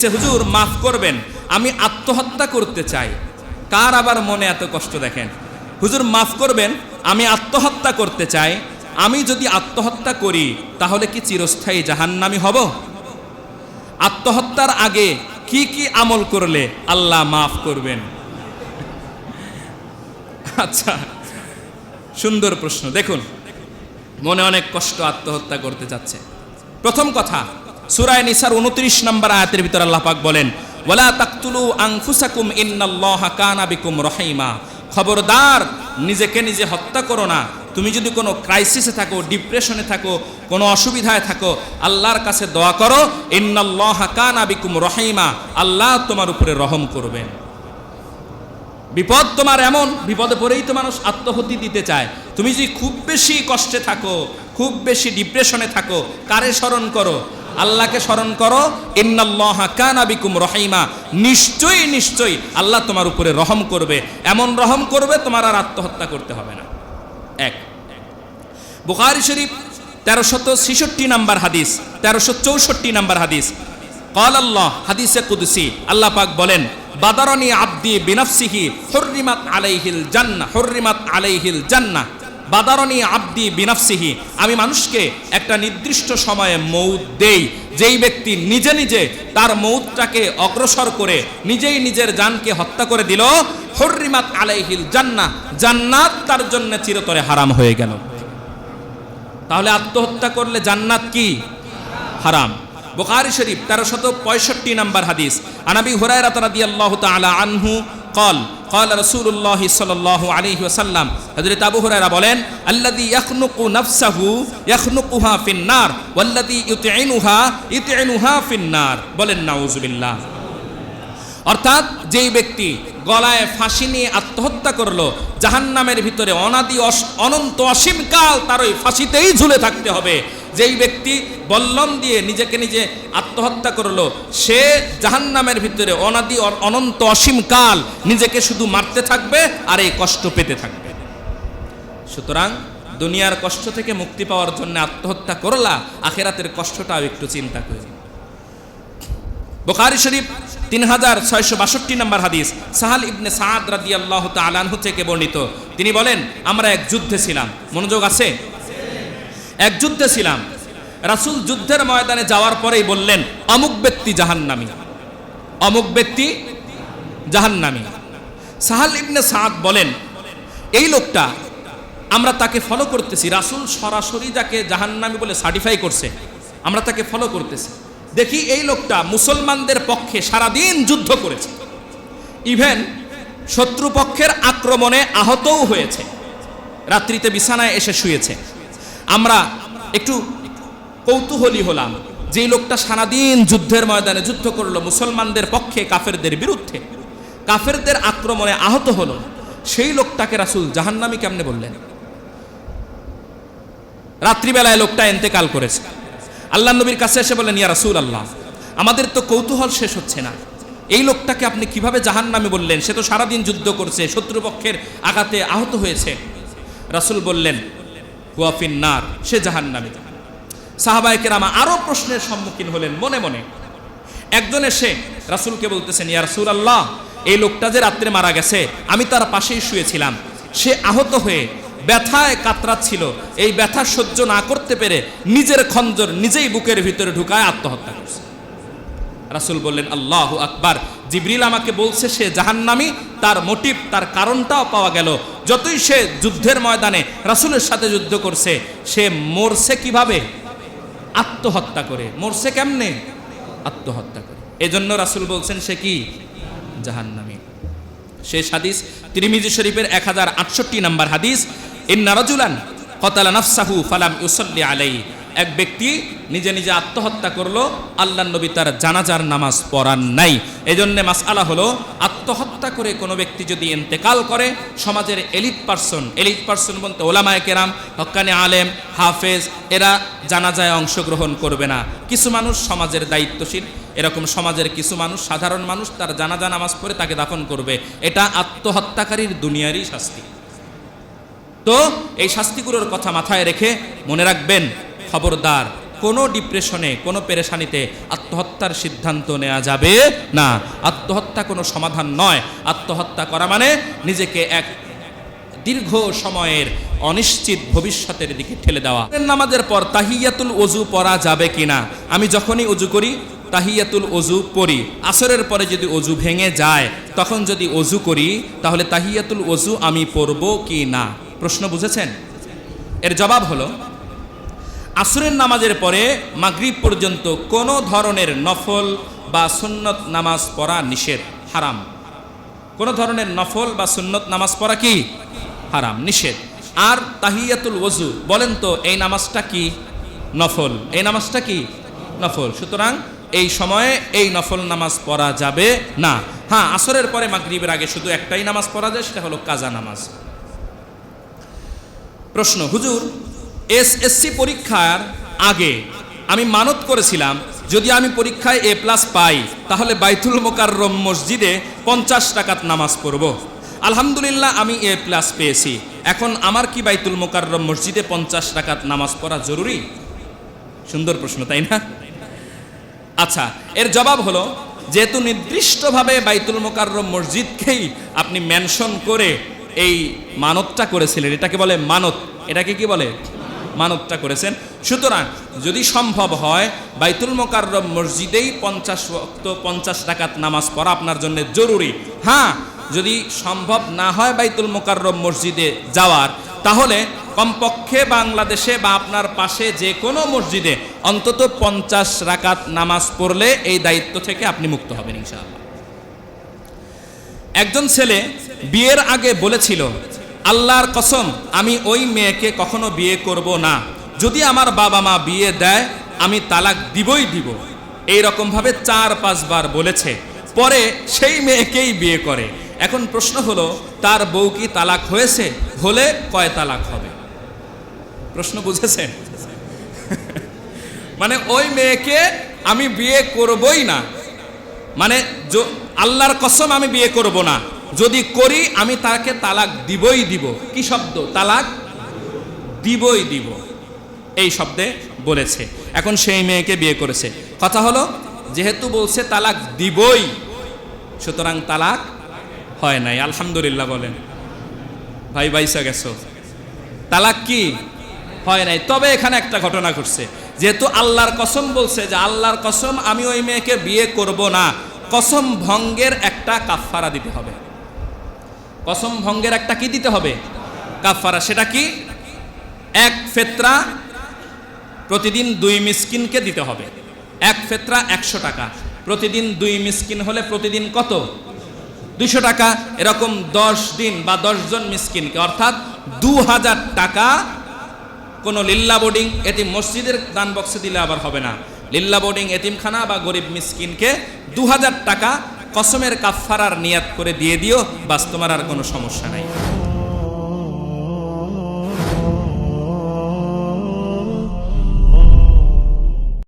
যে হুজুর, মাফ করবেন, আমি আত্মহত্যা করতে চাই। কার আবার মনে এত কষ্ট দেখেন? হুজুর, মাফ করবেন, আমি আত্মহত্যা করতে চাই। আমি যদি আত্মহত্যা করি, তাহলে কি চিরস্থায়ী জাহান্নামি হব? আত্মহত্যার আগে কি কি আমল করলে আল্লাহ মাফ করবেন? আচ্ছা সুন্দর প্রশ্ন। দেখুন, মনে অনেক কষ্ট আত্মহত্যা করতে যাচ্ছে প্রথম কথা সুরায় নিসার উনত্রিশ নম্বর আয়াতের ভিতর আল্লাহ পাক বলেন, ওয়ালা তাকতুলু আনফুসাকুম ইন্নাল্লাহা কানা রহিমা। খবরদার, নিজেকে নিজে হত্যা করো না। তুমি যদি কোনো ক্রাইসিসে থাকো, ডিপ্রেশনে থাকো, কোনো অসুবিধায় থাকো, আল্লাহর কাছে দোয়া করো, ইন্নাল্লাহা কানা রহিমা। আল্লাহ তোমার উপরে রহম করবেন। বিপদ তোমার এমন, বিপদে পড়েই তো মানুষ আত্মহতি দিতে চায়। তুমি যদি খুব বেশি কষ্টে থাকো, খুব বেশি ডিপ্রেশনে থাকো, কারে স্মরণ করো? আল্লাহকে স্মরণ করো, ইন্নাল্লাহা কানা বিকুম রহিমা। নিশ্চয়ই নিশ্চয়ই আল্লাহ তোমার উপরে রহম করবে। এমন রহম করবে তোমার আর আত্মহত্যা করতে হবে না। এক। বুখারি শরীফ তেরোশত ছেষট্টি নাম্বার হাদিস তেরোশো চৌষট্টি নাম্বার হাদিস। কল আল্লাহ হাদিসে কুদসি, আল্লাহ পাক বলেন, বাদারনি আব্দি বিনাফসিহি হর্রিমাত আলাইহিল জান্না হর্রিমাত আলাইহিল জান্না বাদারণী আব্দি বিনাফসিহি। আমি মানুষকে একটা নির্দিষ্ট সময়ে মৌত দেই। যেই ব্যক্তি নিজে নিজে তার মৌতটাকে অগ্রসর করে নিজেই নিজের জানকে হত্যা করে দিল হরিমাত আলাইহিল জান্না জান্নাত তার জন্য চিরতরে হারাম হয়ে গেল। তাহলে আত্মহত্যা করলে জান্নাত কি? হারাম। বোকারি শরীফ তেরোশত পঁয়ষট্টি নম্বর হাদিস। আনাবি হুরায়রা তাআলা আনহু কল قال رسول الله صلى الله عليه وسلم হযরত আবু হুরায়রা বলেন আল্লাযী ইয়াখনুকু নাফসাহু ইয়াখনুকুহা ফিন নার ওয়াল্লাযী ইউতঈনুহা ইউতঈনুহা ফিন নার বলেন নাউজুবিল্লাহ অর্থাৎ যেই ব্যক্তি গলায় ফাঁসি নিয়ে আত্মহত্যা করলো জাহান্নামের ভিতরে অনাদি অস- অনন্ত অসীম কাল তার ওই ফাঁসিতেই ঝুলে থাকতে হবে যেই ব্যক্তি বল্লম দিয়ে নিজেকে নিজে আত্মহত্যা করল, সে জাহান্নামের ভিতরে অনাদি অনন্ত অসীম কাল নিজেকে শুধু মারতে থাকবে আর এই কষ্ট পেতে থাকবে। সুতরাং দুনিয়ার কষ্ট থেকে মুক্তি পাওয়ার জন্য আত্মহত্যা করলা, আখেরাতের কষ্টটাও একটু চিন্তা করে বুখারী শরীফ তিন হাজার ছয়শো বাষট্টি নম্বর হাদিস, সাহাল ইবনে সাদ রাদি আল্লাহ তালানহু থেকে বর্ণিত। তিনি বলেন, আমরা এক যুদ্ধে ছিলাম। মনোযোগ আছে? এক যুদ্ধে ছিলাম। রাসূল যুদ্ধের ময়দানে যাওয়ার পরেই বললেন, অমুক ব্যক্তি জাহান্নামী। অমুক ব্যক্তি জাহান্নামী। সাহাল ইবনে সাদ বলেন, এই লোকটা, আমরা তাকে ফলো করতেছি। রাসূল সরাসরি যাকে জাহান্নামী বলে সার্টিফাই করছে, আমরা তাকে ফলো করতেছি। দেখি এই লোকটা মুসলমানদের পক্ষে সারাদিন যুদ্ধ করেছে। ইভেন শত্রুপক্ষের আক্রমণে আহতও হয়েছে। রাত্রিতে বিছানায় এসে শুয়েছে। আমরা একটু কৌতূহলী হলাম। যে লোকটা সারাদিন যুদ্ধের ময়দানে যুদ্ধ করল, মুসলমানদের পক্ষে কাফেরদের বিরুদ্ধে। কাফেরদের আক্রমণে আহত হলো। সেই লোকটাকে রাসূল জাহান্নামী কেমনে বললেন? রাত্রিবেলায় লোকটা এন্তেকাল করেছে। আল্লাহ নবীর কাছে এসে বলেন ইয়া রাসূল আল্লাহ আমাদের তো কৌতূহল শেষ হচ্ছে না। এই লোকটাকে আপনি কীভাবে জাহান্নামী বললেন? সে তো সারাদিন যুদ্ধ করছে, শত্রুপক্ষের আঘাতে আহত হয়েছে। রাসূল বললেন হুয়াফিন নার সে জাহান্নামী। সাহাবায়ে কেরামা আরও প্রশ্নের সম্মুখীন হলেন মনে মনে। একজন এসে রাসূলকে বলতেছেন, ইয়া রাসূল আল্লাহ এই লোকটা যে রাত্রে মারা গেছে, আমি তার পাশেই শুয়েছিলাম। সে আহত হয়ে ব্যথায় কাতরাচ্ছিল। এই ব্যথা সহ্য না করতে পেরে নিজের খঞ্জর নিজেই বুকের ভিতরে ঢুকায় আত্মহত্যা করছে। রাসূল বললেন, আল্লাহ আকবার। জিবরিল আমাকে বলছে, সে জাহান্নামী, তার মোটিভ তার কারণটাও পাওয়া গেল। যতই সে যুদ্ধের ময়দানে রাসূলের সাথে যুদ্ধ করছে, সে মরছে কীভাবে? আত্মহত্যা করে। মরছে কেমনে? আত্মহত্যা করে। এজন্য রাসূল বলছেন, সে কি? জাহান্নামী। শেষ হাদিস, তিরমিজি শরীফের এক হাজার আটষট্টি নম্বর হাদিস, ইন্না রাজুলান কতালা নাফসাহু ফালাম ইউসল্লি আলাই এক ব্যক্তি নিজে নিজে আত্মহত্যা করল আল্লাহ নবী তার জানাজার নামাজ পড়ান নাই। এজন্য মাসআলা হলো, আত্মহত্যা করে কোনো ব্যক্তি যদি ইন্তেকাল করে, সমাজের এলিট পার্সন এলিট পার্সন বলতে ওলামায় কেরাম হক্কানি আলেম, হাফেজ, এরা জানাজায় অংশগ্রহণ করবে না। কিছু মানুষ সমাজের দায়িত্বশীল, এরকম সমাজের কিছু মানুষ, সাধারণ মানুষ তার জানাজা নামাজ পড়ে তাকে দাফন করবে। এটা আত্মহত্যাকারীর দুনিয়ারই শাস্তি। তো এই শাস্তিগুলোর কথা মাথায় রেখে মনে রাখবেন খবরদার। কোনো ডিপ্রেশনে কোনো পেরেশানিতে আত্মহত্যার সিদ্ধান্ত নেওয়া যাবে না। আত্মহত্যা কোনো সমাধান নয়। আত্মহত্যা করা মানে নিজেকে এক দীর্ঘ সময়ের অনিশ্চিত ভবিষ্যতের দিকে ঠেলে দেওয়া। নামাজের পর তাহিয়াতুল অজু পড়া যাবে কিনা? আমি যখনই অজু করি, তাহিয়াতুল অজু পড়ি। আসরের পরে যদি অজু ভেঙে যায়, তখন যদি অজু করি, তাহলে তাহিয়াতুল অজু আমি পড়ব কি না প্রশ্ন বুঝেছেন? এর জবাব হলো আসরের নামাজের পরে মাগরিব পর্যন্ত কোনো ধরনের নফল বা সুন্নত নামাজ পড়া নিষেধ, হারাম। কোনো ধরনের নফল বা সুন্নত নামাজ পড়া কি? হারাম, নিষেধ। আর তাহিয়াতুল ওজু বলেন তো, এই নামাজটা কি? নফল। এই নামাজটা কি? নফল। সুতরাং এই সময়ে এই নফল নামাজ পড়া যাবে না। হ্যাঁ আসরের পরে মাগরিবের আগে শুধু একটাই নামাজ পড়া যায়, সেটা হলো কাজা নামাজ। প্রশ্ন, হুজুর এসএসসি পরীক্ষার আগে আমি মানত করেছিলাম, যদি আমি পরীক্ষায় এ প্লাস পাই, তাহলে বাইতুল মোকাররম মসজিদে পঞ্চাশ টাকাত নামাজ পড়ব। আলহামদুলিল্লাহ আমি এ প্লাস পেয়েছি। এখন আমার কি বাইতুল মোকাররম মসজিদে পঞ্চাশ টাকাত নামাজ পড়া জরুরি? সুন্দর প্রশ্ন, তাই না? আচ্ছা এর জবাব হলো, যেহেতু নির্দিষ্টভাবে বাইতুল মোকাররম মসজিদকেই আপনি মেনশন করে এই মানতটা করেছিলেন, এটাকে বলে মানত। এটাকে কি বলে? মানতটা করেছেন। সুতরাং যদি সম্ভব হয়, বাইতুল মোকাররম মসজিদেই পঞ্চাশ ওয়াক্ত, পঞ্চাশ টাকাত নামাজ পড়া আপনার জন্য জরুরি। হ্যাঁ যদি সম্ভব না হয় বাইতুল মোকাররম মসজিদে যাওয়ার, তাহলে কমপক্ষে বাংলাদেশে বা আপনার পাশে যে কোনো মসজিদে অন্তত পঞ্চাশ রাকাত নামাজ পড়লে এই দায়িত্ব থেকে আপনি মুক্ত হবেন ইনশাআল্লাহ। একজন ছেলে বিয়ের আগে বলেছিল আল্লাহর কসম, আমি ওই মেয়েকে কখনো বিয়ে করব না। যদি আমার বাবা মা বিয়ে দেয়, আমি তালাক দিবই দিব। এই রকমভাবে চার, পাঁচবার বলেছে। পরে সেই মেয়েকেই বিয়ে করে। এখন প্রশ্ন হলো, তার বউ কি তালাক হয়েছে? হলে কয় তালাক হবে? প্রশ্ন বুঝেছেন? মানে ওই মেয়েকে আমি বিয়ে করবই না। মানে আল্লাহর কসম আমি বিয়ে করব না। যদি করি, আমি তাকে তালাক দিবই দিব। কি শব্দ? তালাক দিবই দিব। এই শব্দে বলেছে। এখন সেই মেয়েকে বিয়ে করেছে। কথা হলো, যেহেতু বলছে তালাক দিবই, সুতরাং তালাক হয় নাই। আলহামদুলিল্লাহ বলেন। ভাই, বাইসা গেছো। তালাক কি? হয় নাই। তবে এখানে একটা ঘটনা ঘটছে। যেহেতু আল্লাহর কসম বলছে যে আল্লাহর কসম, আমি ওই মেয়েকে বিয়ে করব না। কসম ভঙ্গের একটা কাফফারা দিতে হবে। কসম ভঙ্গের একটা কি দিতে হবে? কাফফারা, সেটা কি? এক ফেতরা প্রতিদিন দুই মিসকিনকে দিতে হবে। এক ফেতরা একশো টাকা। প্রতিদিন দুই মিসকিন হলে প্রতিদিন কত? দুইশো টাকা। এরকম দশ দিন বা জন মিসকিনকে, অর্থাৎ দু হাজার টাকা কোনো লিল্লা বোর্ডিং এটি মসজিদের দান বক্সে দিলে আবার হবে না। লিল্লা বোর্ডিং এতিমখানা বা গরিব মিসকিনকে দু হাজার টাকা কসমের কাফফারার নিয়াত করে দিয়ে দিও বাস তোমার আর কোনো সমস্যা নাই।